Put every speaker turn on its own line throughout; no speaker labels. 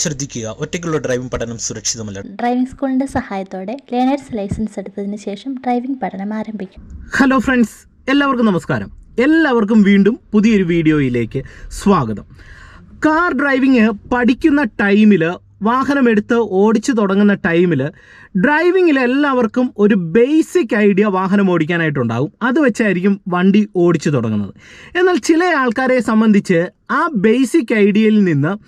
ശ്രദ്ധിക്കുക. ഒറ്റയ്ക്കുള്ള ഡ്രൈവിംഗ് പഠനം സുരക്ഷിതമല്ല.
ഡ്രൈവിംഗ് സ്കൂളിന്റെ സഹായത്തോടെ ലേണേഴ്സ് ലൈസൻസ് എടുത്തതിന് ശേഷം ഡ്രൈവിംഗ് പഠനം ആരംഭിക്കും.
ഹലോ ഫ്രണ്ട്സ് എല്ലാവർക്കും നമസ്കാരം. എല്ലാവർക്കും വീണ്ടും പുതിയൊരു വീഡിയോയിലേക്ക് സ്വാഗതം. കാർ ഡ്രൈവിംഗ് പഠിക്കുന്ന ടൈമിൽ വാഹനമെടുത്ത് ഓടിച്ചു തുടങ്ങുന്ന ടൈമിൽ ഡ്രൈവിങ്ങിൽ എല്ലാവർക്കും ഒരു ബേസിക് ഐഡിയ വാഹനം ഓടിക്കാനായിട്ടുണ്ടാകും. അത് വെച്ചായിരിക്കും വണ്ടി ഓടിച്ചു തുടങ്ങുന്നത്. എന്നാൽ ചില ആൾക്കാരെ സംബന്ധിച്ച് ആ ബേസിക് ഐഡിയയിൽ നിന്ന്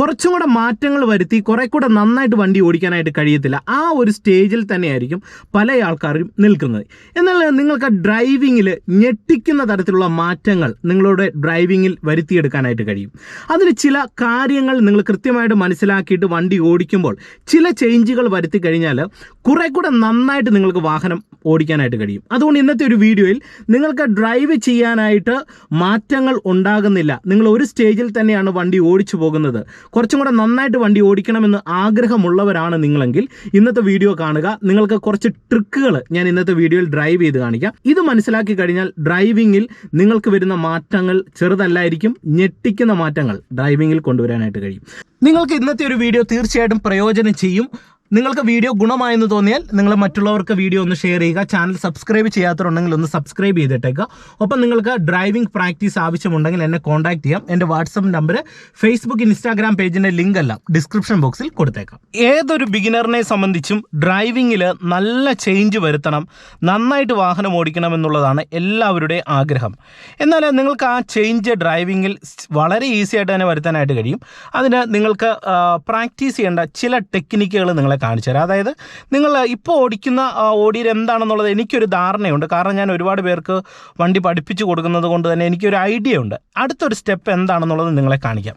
കുറച്ചും കൂടെ മാറ്റങ്ങൾ വരുത്തി കുറെ കൂടെ നന്നായിട്ട് വണ്ടി ഓടിക്കാനായിട്ട് കഴിയത്തില്ല. ആ ഒരു സ്റ്റേജിൽ തന്നെയായിരിക്കും പല ആൾക്കാരും നിൽക്കുന്നത്. എന്നാൽ നിങ്ങൾക്ക് ഡ്രൈവിങ്ങിൽ ഞെട്ടിക്കുന്ന തരത്തിലുള്ള മാറ്റങ്ങൾ നിങ്ങളുടെ ഡ്രൈവിങ്ങിൽ വരുത്തിയെടുക്കാനായിട്ട് കഴിയും. അതിന് ചില കാര്യങ്ങൾ നിങ്ങൾ കൃത്യമായിട്ട് മനസ്സിലാക്കിയിട്ട് വണ്ടി ഓടിക്കുമ്പോൾ ചില ചേഞ്ചുകൾ വരുത്തി കഴിഞ്ഞാൽ കുറെ കൂടെ നന്നായിട്ട് നിങ്ങൾക്ക് വാഹനം ഓടിക്കാനായിട്ട് കഴിയും. അതുകൊണ്ട് ഇന്നത്തെ ഒരു വീഡിയോയിൽ നിങ്ങൾക്ക് ഡ്രൈവ് ചെയ്യാനായിട്ട് മാറ്റങ്ങൾ ഉണ്ടാകുന്നില്ല. നിങ്ങൾ ഒരു സ്റ്റേജിൽ തന്നെയാണ് വണ്ടി ഓടിച്ചു പോകുന്നത്. കുറച്ചും കൂടെ നന്നായിട്ട് വണ്ടി ഓടിക്കണമെന്ന് ആഗ്രഹമുള്ളവരാണ് നിങ്ങളെങ്കിൽ ഇന്നത്തെ വീഡിയോ കാണുക. നിങ്ങൾക്ക് കുറച്ച് ട്രിക്കുകൾ ഞാൻ ഇന്നത്തെ വീഡിയോയിൽ ഡ്രൈവ് ചെയ്ത് കാണിക്കാം. ഇത് മനസ്സിലാക്കി കഴിഞ്ഞാൽ ഡ്രൈവിങ്ങിൽ നിങ്ങൾക്ക് വരുന്ന മാറ്റങ്ങൾ ചെറുതല്ലായിരിക്കും ഞെട്ടിക്കുന്ന മാറ്റങ്ങൾ ഡ്രൈവിങ്ങിൽ കൊണ്ടുവരാനായിട്ട് കഴിയും. നിങ്ങൾക്ക് ഇന്നത്തെ ഒരു വീഡിയോ തീർച്ചയായിട്ടും പ്രയോജനം ചെയ്യും. നിങ്ങൾക്ക് വീഡിയോ ഗുണമായെന്ന് തോന്നിയാൽ നിങ്ങൾ മറ്റുള്ളവർക്ക് വീഡിയോ ഒന്ന് ഷെയർ ചെയ്യുക. ചാനൽ സബ്സ്ക്രൈബ് ചെയ്യാത്തവരുണ്ടെങ്കിൽ ഒന്ന് സബ്സ്ക്രൈബ് ചെയ്തിട്ടേക്കുക ഒപ്പം നിങ്ങൾക്ക് ഡ്രൈവിംഗ് പ്രാക്ടീസ് ആവശ്യമുണ്ടെങ്കിൽ എന്നെ കോൺടാക്ട് ചെയ്യാം. എന്റെ വാട്സപ്പ് നമ്പർ ഫേസ്ബുക്ക് ഇൻസ്റ്റാഗ്രാം പേജിന്റെ ലിങ്ക് എല്ലാം ഡിസ്ക്രിപ്ഷൻ ബോക്സിൽ കൊടുത്തേക്കാം. ഏതൊരു ബിഗിനറിനെ സംബന്ധിച്ചും ഡ്രൈവിങ്ങിൽ നല്ല ചേഞ്ച് വരുത്തണം നന്നായിട്ട് വാഹനം ഓടിക്കണം എന്നുള്ളതാണ് എല്ലാവരുടെയും ആഗ്രഹം. എന്നാൽ നിങ്ങൾക്ക് ആ ചേഞ്ച് ഡ്രൈവിങ്ങിൽ വളരെ ഈസി ആയിട്ട് തന്നെ വരുത്താനായിട്ട് കഴിയും. അതിന് നിങ്ങൾക്ക് പ്രാക്ടീസ് ചെയ്യേണ്ട ചില ടെക്നിക്കുകൾ നിങ്ങളെ കാണിച്ചു തരാം. അതായത് നിങ്ങൾ ഇപ്പോൾ ഓടിക്കുന്ന ഓടിയിൽ എന്താണെന്നുള്ളത് എനിക്കൊരു ധാരണയുണ്ട്. കാരണം ഞാൻ ഒരുപാട് പേർക്ക് വണ്ടി പഠിപ്പിച്ചു കൊടുക്കുന്നത് കൊണ്ട് തന്നെ എനിക്കൊരു ഐഡിയ ഉണ്ട്. അടുത്തൊരു സ്റ്റെപ്പ് എന്താണെന്നുള്ളത് നിങ്ങളെ കാണിക്കാം.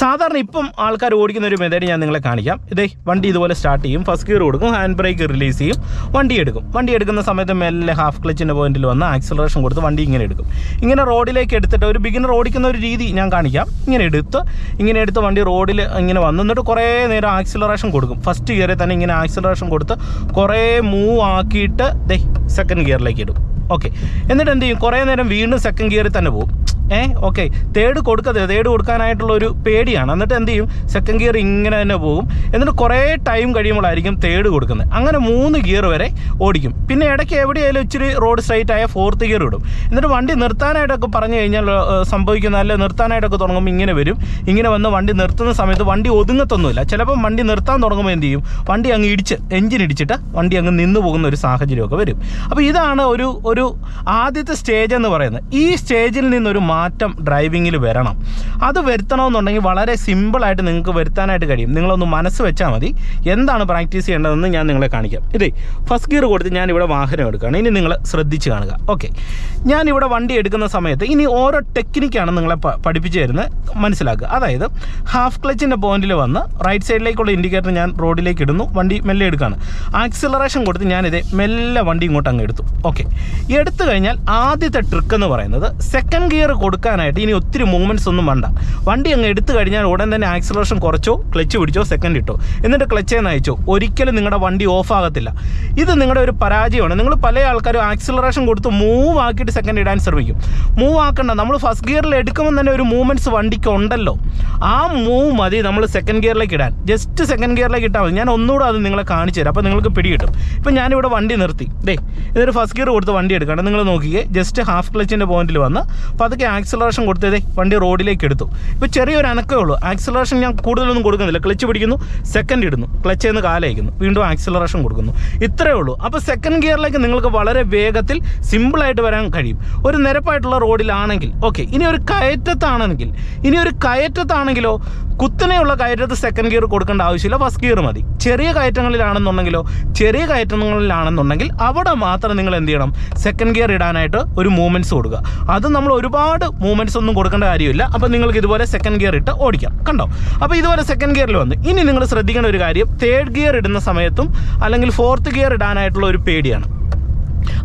സാധാരണ ഇപ്പം ആൾക്കാർ ഓടിക്കുന്ന ഒരു മെത്തേഡ് ഞാൻ നിങ്ങളെ കാണിക്കാം. ഇതേ വണ്ടി ഇതുപോലെ സ്റ്റാർട്ട് ചെയ്യും. ഫസ്റ്റ് ഗിയർ കൊടുക്കും ഹാൻഡ് ബ്രേക്ക് റിലീസ് ചെയ്യും. വണ്ടി എടുക്കും. വണ്ടി എടുക്കുന്ന സമയത്ത് മെല്ലെ ഹാഫ് ക്ലച്ചിന്റെ പോയിന്റിൽ വന്ന് ആക്സിലറേഷൻ കൊടുത്ത് വണ്ടി ഇങ്ങനെ എടുക്കും. ഇങ്ങനെ റോഡിലേക്ക് എടുത്തിട്ട് ഒരു ബിഗിനർ ഓടിക്കുന്ന ഒരു രീതി ഞാൻ കാണിക്കാം. ഇങ്ങനെ എടുത്ത് ഇങ്ങനെ എടുത്ത് വണ്ടി റോഡിൽ ഇങ്ങനെ വന്നിട്ട് കുറേ നേരം ആക്സിലറേഷൻ കൊടുക്കും. ഫസ്റ്റ് ഗിയറിൽ തന്നെ ഇങ്ങനെ ആക്സിലറേഷൻ കൊടുത്ത് കുറേ മൂവ് ആക്കിയിട്ട് ദേ സെക്കൻഡ് ഗിയറിലേക്ക് ഇടും. ഓക്കെ എന്നിട്ട് എന്ത് ചെയ്യും? കുറേ നേരം വീണ്ടും സെക്കൻഡ് ഗിയറിൽ തന്നെ പോകും ഏ? ഓക്കെ. തേർഡ് കൊടുക്കത്തില്ല തേർഡ് കൊടുക്കാനായിട്ടുള്ള ഒരു പേടിയാണ്. എന്നിട്ട് എന്ത് ചെയ്യും? സെക്കൻഡ് ഗിയർ ഇങ്ങനെ തന്നെ പോകും. എന്നിട്ട് കുറേ ടൈം കഴിയുമ്പോഴായിരിക്കും തേർഡ് കൊടുക്കുന്നത്. അങ്ങനെ മൂന്ന് ഗിയർ വരെ ഓടിക്കും. പിന്നെ ഇടയ്ക്ക് എവിടെയായാലും ഇച്ചിരി റോഡ് സ്ട്രൈറ്റ് ആയ ഫോർത്ത് ഗിയർ ഇടും. എന്നിട്ട് വണ്ടി നിർത്താനായിട്ടൊക്കെ പറഞ്ഞു കഴിഞ്ഞാൽ സംഭവിക്കുന്ന അല്ലെ നിർത്താനായിട്ടൊക്കെ തുടങ്ങുമ്പോൾ ഇങ്ങനെ വരും. ഇങ്ങനെ വന്ന് വണ്ടി നിർത്തുന്ന സമയത്ത് വണ്ടി ഒതുങ്ങത്തൊന്നുമില്ല. ചിലപ്പം വണ്ടി നിർത്താൻ തുടങ്ങുമ്പോൾ എന്ത് ചെയ്യും? വണ്ടി അങ്ങ് ഇടിച്ച് എഞ്ചിൻ ഇടിച്ചിട്ട് വണ്ടി അങ്ങ് നിന്ന് പോകുന്ന ഒരു സാഹചര്യമൊക്കെ വരും. അപ്പോൾ ഇതാണ് ഒരു ഒരു ആദ്യത്തെ സ്റ്റേജ് എന്ന് പറയുന്നത്. ഈ സ്റ്റേജിൽ നിന്നൊരു മാറ്റം ഡ്രൈവിങ്ങിൽ വരണം. അത് വരുത്തണമെന്നുണ്ടെങ്കിൽ വളരെ സിമ്പിളായിട്ട് നിങ്ങൾക്ക് വരുത്താനായിട്ട് കഴിയും. നിങ്ങളൊന്ന് മനസ്സ് വെച്ചാൽ മതി. എന്താണ് പ്രാക്ടീസ് ചെയ്യേണ്ടതെന്ന് ഞാൻ നിങ്ങളെ കാണിക്കാം. ഇതേ ഫസ്റ്റ് ഗിയർ കൊടുത്ത് ഞാൻ ഇവിടെ വാഹനം എടുക്കുകയാണ്. ഇനി നിങ്ങൾ ശ്രദ്ധിച്ച് കാണുക. ഓക്കെ ഞാൻ ഇവിടെ വണ്ടി എടുക്കുന്ന സമയത്ത് ഇനി ഓരോ ടെക്നിക്കാണ് നിങ്ങളെ പഠിപ്പിച്ചു തരുന്നത്. മനസ്സിലാക്കുക. അതായത് ഹാഫ് ക്ലച്ചിന്റെ പോയിന്റിൽ വന്ന് റൈറ്റ് സൈഡിലേക്കുള്ള ഇൻഡിക്കേറ്റർ ഞാൻ റോഡിലേക്ക് ഇടുന്നു. വണ്ടി മെല്ലെ എടുക്കുകയാണ്. ആക്സിലറേഷൻ കൊടുത്ത് ഞാനിത് മെല്ലെ വണ്ടി ഇങ്ങോട്ട് അങ്ങ് എടുത്തു. ഓക്കെ എടുത്തു കഴിഞ്ഞാൽ ആദ്യത്തെ ട്രിക്ക് എന്ന് പറയുന്നത് സെക്കൻഡ് ഗിയർ കൊടുക്കാനായിട്ട് ഇനി ഒത്തിരി മൂവ്മെന്റ്സ് ഒന്നും വേണ്ട. വണ്ടി അങ്ങ് എടുത്തു കഴിഞ്ഞാൽ ഉടൻ തന്നെ ആക്സിലറേഷൻ കുറച്ചോ ക്ലച്ച് പിടിച്ചോ സെക്കൻഡ് ഇട്ടോ. എന്നിട്ട് ക്ലച്ചേ നയിച്ചോ ഒരിക്കലും നിങ്ങളുടെ വണ്ടി ഓഫ് ആകത്തില്ല. ഇത് നിങ്ങളുടെ ഒരു പരാജയമാണ്. നിങ്ങൾ പല ആൾക്കാരും ആക്സിലറേഷൻ കൊടുത്ത് മൂവ് ആക്കിയിട്ട് സെക്കൻഡ് ഇടാൻ ശ്രമിക്കും. മൂവ് ആക്കണ്ട. നമ്മൾ ഫസ്റ്റ് ഗിയറിൽ എടുക്കുമ്പോൾ തന്നെ ഒരു മൂവ്മെന്റ്സ് വണ്ടിക്ക് ഉണ്ടല്ലോ. ആ മൂവ് മതി നമ്മൾ സെക്കൻഡ് ഗിയറിലേക്ക് ഇടാൻ. ജസ്റ്റ് സെക്കൻഡ് ഗിയറിലേക്ക് ഇട്ടാൽ മതി. ഞാൻ ഒന്നുകൂടെ അത് നിങ്ങളെ കാണിച്ചു തരാം. അപ്പോൾ നിങ്ങൾക്ക് പിടികിട്ടും. ഇപ്പം ഞാനിവിടെ വണ്ടി നിർത്തി. ദേ ഇതൊരു ഫസ്റ്റ് ഗിയർ കൊടുത്ത് വണ്ടി എടുക്കണം നിങ്ങൾ നോക്കിയേ ജസ്റ്റ് ഹാഫ് ക്ലച്ചിന്റെ പോയിന്റിൽ വന്ന് പതുക്കെ ആക്സിലറേഷൻ കൊടുത്തതേ വണ്ടി റോഡിലേക്ക് എടുത്തു. ഇപ്പോൾ ചെറിയൊരു അനക്കേ ഉള്ളൂ. ആക്സിലറേഷൻ ഞാൻ കൂടുതലൊന്നും കൊടുക്കുന്നില്ല. ക്ലച്ച് പിടിക്കുന്നു സെക്കൻഡ് ഇടുന്നു. ക്ലച്ച് നിന്ന് കാലയക്കുന്നു. വീണ്ടും ആക്സിലറേഷൻ കൊടുക്കുന്നു. ഇത്രയേ ഉള്ളൂ. അപ്പോൾ സെക്കൻഡ് ഗിയറിലേക്ക് നിങ്ങൾക്ക് വളരെ വേഗത്തിൽ സിമ്പിളായിട്ട് വരാൻ കഴിയും. ഒരു നിരപ്പായിട്ടുള്ള റോഡിലാണെങ്കിൽ ഓക്കെ ഇനി ഒരു കയറ്റത്താണെങ്കിൽ ഇനി ഒരു കയറ്റത്താണെങ്കിലോ കുത്തനെയുള്ള കയറ്റത്ത് സെക്കൻഡ് ഗിയർ കൊടുക്കേണ്ട ആവശ്യമില്ല ഫസ്റ്റ് ഗിയർ മതി. ചെറിയ കയറ്റങ്ങളിലാണെന്നുണ്ടെങ്കിലോ ചെറിയ കയറ്റങ്ങളിലാണെന്നുണ്ടെങ്കിൽ അവിടെ മാത്രം നിങ്ങൾ എന്ത് ചെയ്യണം? സെക്കൻഡ് ഗിയർ ഇടാനായിട്ട് ഒരു മൂവ്മെന്റ്സ് കൊടുക്കുക. അത് നമ്മൾ ഒരുപാട് മൂവ്മെന്റ്സ് ഒന്നും കൊടുക്കേണ്ട കാര്യമില്ല. അപ്പോൾ നിങ്ങൾക്ക് ഇതുപോലെ സെക്കൻഡ് ഗിയർ ഇട്ട് ഓടിക്കാം. കണ്ടോ? അപ്പോൾ ഇതുപോലെ സെക്കൻഡ് ഗിയറിൽ വന്നു ഇനി നിങ്ങൾ ശ്രദ്ധിക്കേണ്ട ഒരു കാര്യം തേർഡ് ഗിയർ ഇടുന്ന സമയത്തും അല്ലെങ്കിൽ ഫോർത്ത് ഗിയർ ഇടാനായിട്ടുള്ള ഒരു പേടിയാണ്.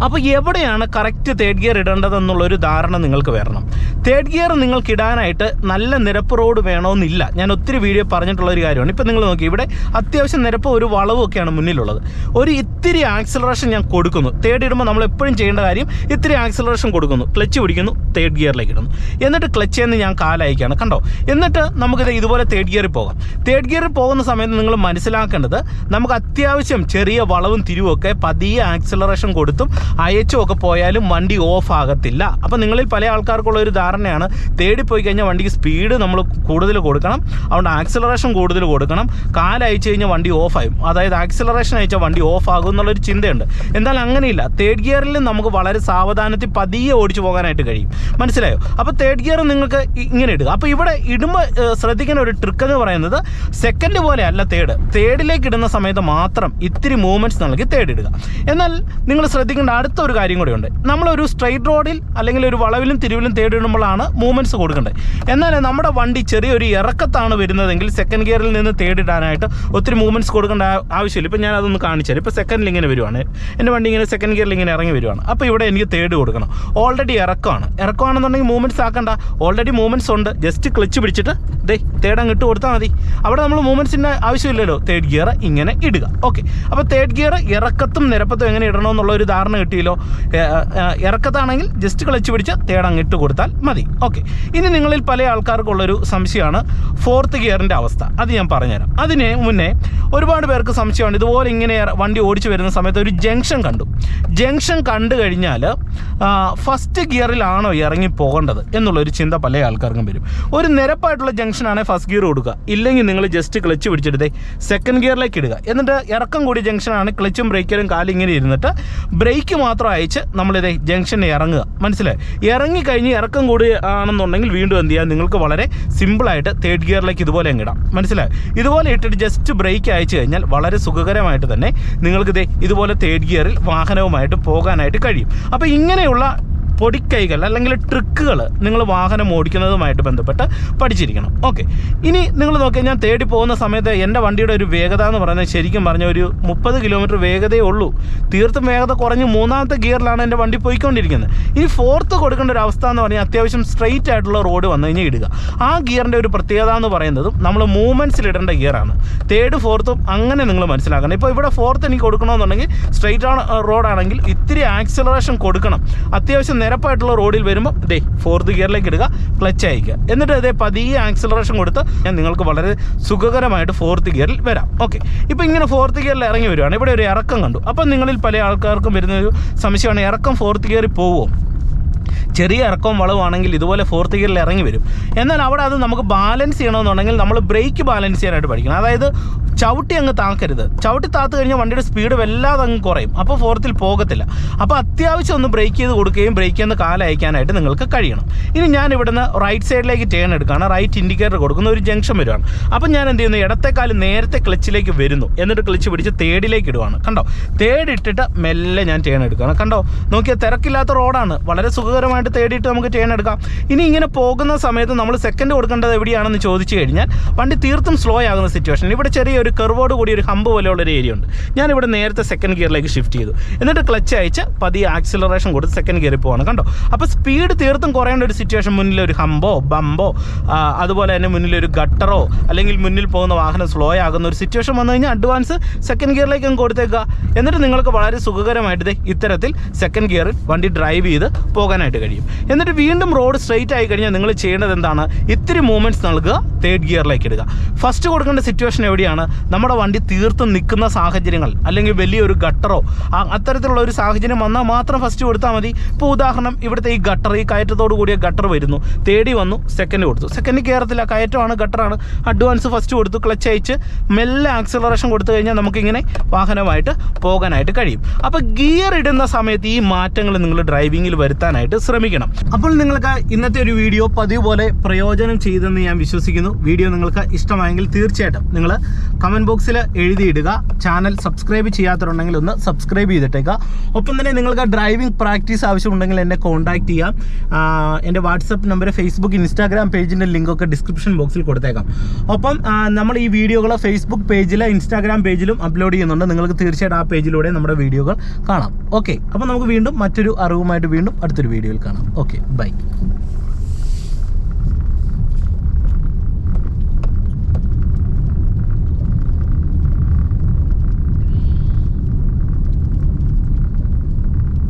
അപ്പോൾ എവിടെയാണ് കറക്റ്റ് തേർഡ് ഗിയർ ഇടേണ്ടതെന്നുള്ളൊരു ധാരണ നിങ്ങൾക്ക് വരണം. തേർഡ് ഗിയർ നിങ്ങൾക്ക് ഇടാനായിട്ട് നല്ല നിരപ്പ് റോഡ് വേണമെന്നില്ല. ഞാൻ ഒത്തിരി വീഡിയോ പറഞ്ഞിട്ടുള്ള ഒരു കാര്യമാണ്. ഇപ്പം നിങ്ങൾ നോക്കി ഇവിടെ അത്യാവശ്യം നിരപ്പ് ഒരു വളവൊക്കെയാണ് മുന്നിലുള്ളത്. ഒരു ഇത്തിരി ആക്സിലറേഷൻ ഞാൻ കൊടുക്കുന്നു. തേർഡ് ഇടുമ്പോൾ നമ്മൾ എപ്പോഴും ചെയ്യേണ്ട കാര്യം ഇത്തിരി ആക്സിലറേഷൻ കൊടുക്കുന്നു. ക്ലച്ച് പിടിക്കുന്നു തേർഡ് ഗിയറിലേക്ക് ഇടുന്നു. എന്നിട്ട് ക്ലച്ച് എന്ന് ഞാൻ കാലയക്കാണ് കണ്ടോ? എന്നിട്ട് നമുക്കിത് ഇതുപോലെ തേർഡ് ഗിയറിൽ പോകാം. തേർഡ് ഗിയറിൽ പോകുന്ന സമയത്ത് നിങ്ങൾ മനസ്സിലാക്കേണ്ടത് നമുക്ക് അത്യാവശ്യം ചെറിയ വളവും തിരിവുമൊക്കെ പതിയെ ആക്സിലറേഷൻ കൊടുത്തും അയച്ചും ഒക്കെ പോയാലും വണ്ടി ഓഫ് ആകത്തില്ല. അപ്പം നിങ്ങളിൽ പല ആൾക്കാർക്കുള്ള ഒരു ധാരണയാണ് തേടി തേടിപ്പോയി കഴിഞ്ഞാൽ വണ്ടിക്ക് സ്പീഡ് നമ്മൾ കൂടുതൽ കൊടുക്കണം. അതുകൊണ്ട് ആക്സിലറേഷൻ കൂടുതൽ കൊടുക്കണം. കാലയച്ചു കഴിഞ്ഞാൽ വണ്ടി ഓഫായും അതായത് ആക്സിലറേഷൻ അയച്ചാൽ വണ്ടി ഓഫ് ആകും എന്നുള്ളൊരു ചിന്തയുണ്ട്. എന്നാൽ അങ്ങനെയില്ല. തേർഡ് ഗിയറിൽ നമുക്ക് വളരെ സാവധാനത്തിൽ പതിയെ ഓടിച്ചു പോകാനായിട്ട് കഴിയും. മനസ്സിലായോ? അപ്പോൾ തേർഡ് ഗിയർ നിങ്ങൾക്ക് ഇങ്ങനെ ഇടുക. അപ്പോൾ ഇവിടെ ഇടുമ്പോൾ ശ്രദ്ധിക്കുന്ന ഒരു ട്രിക്ക് എന്ന് പറയുന്നത് സെക്കൻഡ് പോലെ അല്ല തേർഡ് തേർഡിലേക്ക് ഇടുന്ന സമയത്ത് മാത്രം ഇത്തിരി മൂവ്മെന്റ്സ് നൽകി തേർഡ് ഇടുക. എന്നാൽ നിങ്ങൾ ശ്രദ്ധിക്കേണ്ട അടുത്ത ഒരു കാര്യം കൂടിയുണ്ട്. നമ്മളൊരു സ്ട്രെയിറ്റ് റോഡിൽ അല്ലെങ്കിൽ ഒരു വളവിലും തിരിവിലും തേർഡ് ഇടുമ്പോഴാണ് മൂവ്മെന്റ്സ് കൊടുക്കേണ്ടത് എന്നാൽ നമ്മുടെ വണ്ടി ചെറിയൊരു ഇറക്കത്താണ് വരുന്നതെങ്കിൽ സെക്കൻഡ് ഗിയറിൽ നിന്ന് തേടിടാനായിട്ട് ഒത്തിരി മൂവ്മെന്റ്സ് കൊടുക്കേണ്ട ആവശ്യമില്ല. ഇപ്പം ഞാൻ അതൊന്ന് കാണിച്ചു തരാം. ഇപ്പോൾ സെക്കൻഡിൽ ഇങ്ങനെ വരുവാണ്. എന്റെ വണ്ടി ഇങ്ങനെ സെക്കൻഡ് ഗിയറിൽ ഇങ്ങനെ ഇറങ്ങി വരുവാണ്. അപ്പോൾ ഇവിടെ എനിക്ക് തേർഡ് കൊടുക്കണം. ഓൾറെഡി ഇറക്കമാണ്. ഇറക്കമാണെന്നുണ്ടെങ്കിൽ മൂവ്മെന്റ്സ് ആക്കണ്ട. ഓൾറെഡി മൂവ്മെന്റ്സ് ഉണ്ട്. ജസ്റ്റ് ക്ലച്ച് പിടിച്ചിട്ട് ദേ തേർഡ് അങ്ങോട്ട് കൊടുത്താൽ മതി. അവിടെ നമ്മൾ മൂവ്മെന്റ്സിന്റെ ആവശ്യമില്ലല്ലോ. തേർഡ് ഗിയർ ഇങ്ങനെ ഇടുക. ഓക്കെ അപ്പോൾ തേർഡ് ഗിയർ ഇറക്കത്തും നിരപ്പത്തും എങ്ങനെ ഇടണമെന്നുള്ള ഒരു ധാരണ കിട്ടിയല്ലോ. ഇറക്കത്താണെങ്കിൽ ജസ്റ്റ് ക്ലച്ച് പിടിച്ച് തേർഡ് അങ്ങ് ഇട്ട് കൊടുത്താൽ മതി. ഓക്കെ. ഇനി നിങ്ങളിൽ പല ആൾക്കാർക്കുള്ളൊരു സംശയമാണ്. ഫോർത്ത് ഗിയറിന്റെ അവസ്ഥ. അത് ഞാൻ പറഞ്ഞുതരാം. അതിന് മുന്നേ ഒരുപാട് പേർക്ക് സംശയമാണ് ഇതുപോലെ ഇങ്ങനെ വണ്ടി ഓടിച്ചു വരുന്ന സമയത്ത് ഒരു ജംഗ്ഷൻ കണ്ടു. ജംഗ്ഷൻ കണ്ടു കഴിഞ്ഞാൽ ഫസ്റ്റ് ഗിയറിലാണോ ഇറങ്ങി പോകേണ്ടത് എന്നുള്ളൊരു ചിന്ത പല ആൾക്കാർക്കും വരും. ഒരു നിരപ്പായിട്ടുള്ള ജംഗ്ഷനാണെങ്കിൽ ഫസ്റ്റ് ഗിയർ കൊടുക്കുക ഇല്ലെങ്കിൽ നിങ്ങൾ ജസ്റ്റ് ക്ലച്ച് പിടിച്ചെടുത്തേ സെക്കൻഡ് ഗിയറിലേക്ക് ഇടുക. എന്നിട്ട് ഇറക്കം കൂടിയ ജംഗ്ഷനാണ് ക്ലച്ചും ബ്രേക്കിലും കാലും ഇങ്ങനെ ഇരുന്നിട്ട് ബ്രേക്ക് മാത്രം അയച്ച് നമ്മളിതേ ജംഗ്ഷനിൽ ഇറങ്ങുക. മനസ്സിലായി? ഇറങ്ങി കഴിഞ്ഞ് ഇറക്കം കൂടി ആണെന്നുണ്ടെങ്കിൽ വീണ്ടും എന്ത് ചെയ്യാം? നിങ്ങൾക്ക് വളരെ സിമ്പിളായിട്ട് തേർഡ് ഗിയറിലേക്ക് ഇതുപോലെ അങ്ങ് ഇടാം. മനസ്സിലായി? ഇതുപോലെ ഇട്ടിട്ട് ജസ്റ്റ് ബ്രേക്ക് അയച്ചു കഴിഞ്ഞാൽ വളരെ സുഖകരമായിട്ട് തന്നെ നിങ്ങൾക്ക് ദേ ഇതുപോലെ തേർഡ് ഗിയറിൽ വാഹനവുമായിട്ട് പോകാനായിട്ട് കഴിയും. അപ്പോൾ ഇങ്ങനെയുള്ള പൊടിക്കൈകൾ അല്ലെങ്കിൽ ട്രിക്കുകൾ നിങ്ങൾ വാഹനം ഓടിക്കുന്നതുമായിട്ട് ബന്ധപ്പെട്ട് പഠിച്ചിരിക്കണം. ഓക്കെ ഇനി നിങ്ങൾ നോക്കി ഞാൻ തേടി പോകുന്ന സമയത്ത് എന്റെ വണ്ടിയുടെ ഒരു വേഗത എന്ന് പറഞ്ഞാൽ ശരിക്കും പറഞ്ഞ ഒരു മുപ്പത് കിലോമീറ്റർ വേഗതയേ ഉള്ളൂ. തീർത്തും വേഗത കുറഞ്ഞ് മൂന്നാമത്തെ ഗിയറിലാണ് എന്റെ വണ്ടി പോയിക്കൊണ്ടിരിക്കുന്നത്. ഇനി ഫോർത്ത് കൊടുക്കേണ്ട ഒരു അവസ്ഥ എന്ന് പറഞ്ഞാൽ അത്യാവശ്യം സ്ട്രെയിറ്റ് ആയിട്ടുള്ള റോഡ് വന്നു കഴിഞ്ഞാൽ ഇടുക. ആ ഗിയറിന്റെ ഒരു പ്രത്യേകത എന്ന് പറയുന്നതും നമ്മൾ മൂവ്മെന്റ്സിൽ ഇടേണ്ട ഗിയറാണ് തേർഡ് ഫോർത്തും അങ്ങനെ നിങ്ങൾ മനസ്സിലാക്കണം. ഇപ്പോൾ ഇവിടെ ഫോർത്ത് എനിക്ക് കൊടുക്കണമെന്നുണ്ടെങ്കിൽ സ്ട്രെയിറ്റ് ആണ് റോഡാണെങ്കിൽ ഇത്തിരി ആക്സിലറേഷൻ കൊടുക്കണം. അത്യാവശ്യം നിരപ്പായിട്ടുള്ള റോഡിൽ വരുമ്പോൾ ദേ ഫോർത്ത് ഗിയറിലേക്ക് ഇടുക ക്ലച്ച് അയക്കുക എന്നിട്ട് അതേ പതിയെ ആക്സിലറേഷൻ കൊടുത്ത് ഞാൻ നിങ്ങൾക്ക് വളരെ സുഖകരമായിട്ട് ഫോർത്ത് ഗിയറിൽ വരാം. ഓക്കെ ഇപ്പോൾ ഇങ്ങനെ ഫോർത്ത് ഗിയറിൽ ഇറങ്ങി വരുവാണ് ഇവിടെ ഒരു ഇറക്കം കണ്ടു. അപ്പം നിങ്ങളിൽ പല ആൾക്കാർക്കും വരുന്ന ഒരു സംശയമാണ് ഇറക്കം ഫോർത്ത് ഗിയറിൽ പോവുമോ ചെറിയ ഇറക്കവും വളവുമാണെങ്കിൽ ഇതുപോലെ ഫോർത്ത് ഗിയറിൽ ഇറങ്ങി വരും. എന്നാൽ അവിടെ അത് നമുക്ക് ബാലൻസ് ചെയ്യണമെന്നുണ്ടെങ്കിൽ നമ്മൾ ബ്രേക്ക് ബാലൻസ് ചെയ്യാനായിട്ട് പഠിക്കണം. അതായത് ചവിട്ടി അങ്ങ് താക്കരുത്. ചവിട്ടി താത്ത് കഴിഞ്ഞാൽ വണ്ടിയുടെ സ്പീഡ് വല്ലാതെ അങ്ങ് കുറയും. അപ്പോൾ ഫോർത്തിൽ പോകത്തില്ല. അപ്പോൾ അത്യാവശ്യം ഒന്ന് ബ്രേക്ക് ചെയ്ത് കൊടുക്കുകയും ബ്രേക്ക് ചെയ്യുന്ന കാലയക്കാനായിട്ട് നിങ്ങൾക്ക് കഴിയണം. ഇനി ഞാൻ ഇവിടുന്ന് റൈറ്റ് സൈഡിലേക്ക് ടേൺ എടുക്കുകയാണ്. റൈറ്റ് ഇൻഡിക്കേറ്റർ കൊടുക്കുന്ന ഒരു ജംഗ്ഷൻ വരുവാണ്. അപ്പോൾ ഞാൻ എന്ത് ചെയ്യുന്നു? ഇടത്തേക്കാൾ നേരത്തെ ക്ലച്ചിലേക്ക് വരുന്നു. എന്നിട്ട് ക്ലച്ച് പിടിച്ച് തേടിലേക്ക് ഇടുവാണ്. കണ്ടോ? തേടിട്ടിട്ട് മെല്ലെ ഞാൻ ടേൺ എടുക്കുകയാണ്. കണ്ടോ? നോക്കിയാൽ തിരക്കില്ലാത്ത റോഡാണ് വളരെ സുഖകരമായിട്ട് തേടിയിട്ട് നമുക്ക് ടേൺ എടുക്കാം. ഇനി ഇങ്ങനെ പോകുന്ന സമയത്ത് നമ്മൾ സെക്കൻഡ് കൊടുക്കേണ്ടത് എവിടെയാണെന്ന് ചോദിച്ചു കഴിഞ്ഞാൽ വണ്ടി തീർത്തും സ്ലോ ആകുന്ന സിറ്റുവേഷൻ ഇവിടെ ചെറിയൊരു കർവോട് കൂടി ഒരു ഹമ്പ് പോലെയുള്ള ഒരു ഏരിയ ഉണ്ട്. ഞാനിവിടെ നേരത്തെ സെക്കൻഡ് ഗിയറിലേക്ക് ഷിഫ്റ്റ് ചെയ്തു. എന്നിട്ട് ക്ലച്ച് അയച്ച് പതിയെ ആക്സിലറേഷൻ കൊടുത്ത് സെക്കൻഡ് ഗിയറിൽ പോവാണ് കണ്ടോ? അപ്പോൾ സ്പീഡ് തീർത്തും കുറയേണ്ട ഒരു സിറ്റുവേഷൻ മുന്നിൽ ഒരു ഹമ്പോ ബമ്പോ അതുപോലെ തന്നെ മുന്നിൽ ഒരു ഗട്ടറോ അല്ലെങ്കിൽ മുന്നിൽ പോകുന്ന വാഹനം സ്ലോ ആകുന്ന ഒരു സിറ്റുവേഷൻ വന്നു കഴിഞ്ഞാൽ അഡ്വാൻസ് സെക്കൻഡ് ഗിയറിലേക്ക് അങ്ങ് കൊടുത്തേക്കുക. എന്നിട്ട് നിങ്ങൾക്ക് വളരെ സുഖകരമായിട്ട് ഇത്തരത്തിൽ സെക്കൻഡ് ഗിയറിൽ വണ്ടി ഡ്രൈവ് ചെയ്ത് പോകാനായിട്ട് കഴിയും. എന്നിട്ട് വീണ്ടും റോഡ് സ്ട്രെയിറ്റ് ആയി കഴിഞ്ഞാൽ നിങ്ങൾ ചെയ്യേണ്ടത് എന്താണ്? ഇത്തിരി മൂവ്മെന്റ്സ് നൽകുക തേർഡ് ഗിയറിലേക്ക് ഇടുക. ഫസ്റ്റ് കൊടുക്കേണ്ട സിറ്റുവേഷൻ എവിടെയാണ്? നമ്മുടെ വണ്ടി തീർത്തും നിൽക്കുന്ന സാഹചര്യങ്ങൾ അല്ലെങ്കിൽ വലിയൊരു ഗട്ടറോ അത്തരത്തിലുള്ള ഒരു സാഹചര്യം വന്നാൽ മാത്രം ഫസ്റ്റ് കൊടുത്താൽ മതി. ഇപ്പോൾ ഉദാഹരണം ഇവിടുത്തെ ഈ ഗട്ടർ ഈ കയറ്റത്തോട് കൂടിയ ഗട്ടർ വരുന്നു. തേടി വന്നു സെക്കൻഡ് കൊടുത്തു. സെക്കൻഡ് കയറത്തില്ല കയറ്റമാണ് ഗട്ടറാണ്. അഡ്വാൻസ് ഫസ്റ്റ് കൊടുത്തു ക്ലച്ച് അയച്ച് മെല്ലെ ആക്സിലറേഷൻ കൊടുത്തു കഴിഞ്ഞാൽ നമുക്കിങ്ങനെ വാഹനമായിട്ട് പോകാനായിട്ട് കഴിയും. അപ്പോൾ ഗിയർ ഇടുന്ന സമയത്ത് ഈ മാറ്റങ്ങൾ നിങ്ങൾ ഡ്രൈവിങ്ങിൽ വരുത്താനായിട്ട് ശ്രമിക്കണം. അപ്പോൾ നിങ്ങൾക്ക് ഇന്നത്തെ ഒരു വീഡിയോ പതിവ് പോലെ പ്രയോജനം ചെയ്തെന്ന് ഞാൻ വിശ്വസിക്കുന്നു. വീഡിയോ നിങ്ങൾക്ക് ഇഷ്ടമായെങ്കിൽ തീർച്ചയായിട്ടും നിങ്ങൾ കമന്റ് ബോക്സിൽ എഴുതിയിടുക. ചാനൽ സബ്സ്ക്രൈബ് ചെയ്യാത്തവരുണ്ടെങ്കിൽ ഒന്ന് സബ്സ്ക്രൈബ് ചെയ്തിട്ടേക്കുക ഒപ്പം തന്നെ നിങ്ങൾക്ക് ഡ്രൈവിംഗ് പ്രാക്ടീസ് ആവശ്യമുണ്ടെങ്കിൽ എന്നെ കോൺടാക്ട് ചെയ്യാം. എന്റെ വാട്സപ്പ് നമ്പർ ഫേസ്ബുക്ക് ഇൻസ്റ്റാഗ്രാം പേജിന്റെ ലിങ്കൊക്കെ ഡിസ്ക്രിപ്ഷൻ ബോക്സിൽ കൊടുത്തേക്കാം. ഒപ്പം നമ്മൾ ഈ വീഡിയോകൾ ഫേസ്ബുക്ക് പേജിൽ ഇൻസ്റ്റാഗ്രാം പേജിലും അപ്ലോഡ് ചെയ്യുന്നുണ്ട്. നിങ്ങൾക്ക് തീർച്ചയായിട്ടും ആ പേജിലൂടെ നമ്മുടെ വീഡിയോകൾ കാണാം. ഓക്കെ അപ്പോൾ നമുക്ക് വീണ്ടും മറ്റൊരു അറിവുമായിട്ട് വീണ്ടും അടുത്തൊരു വീഡിയോയിൽ കാണാം. Okay bye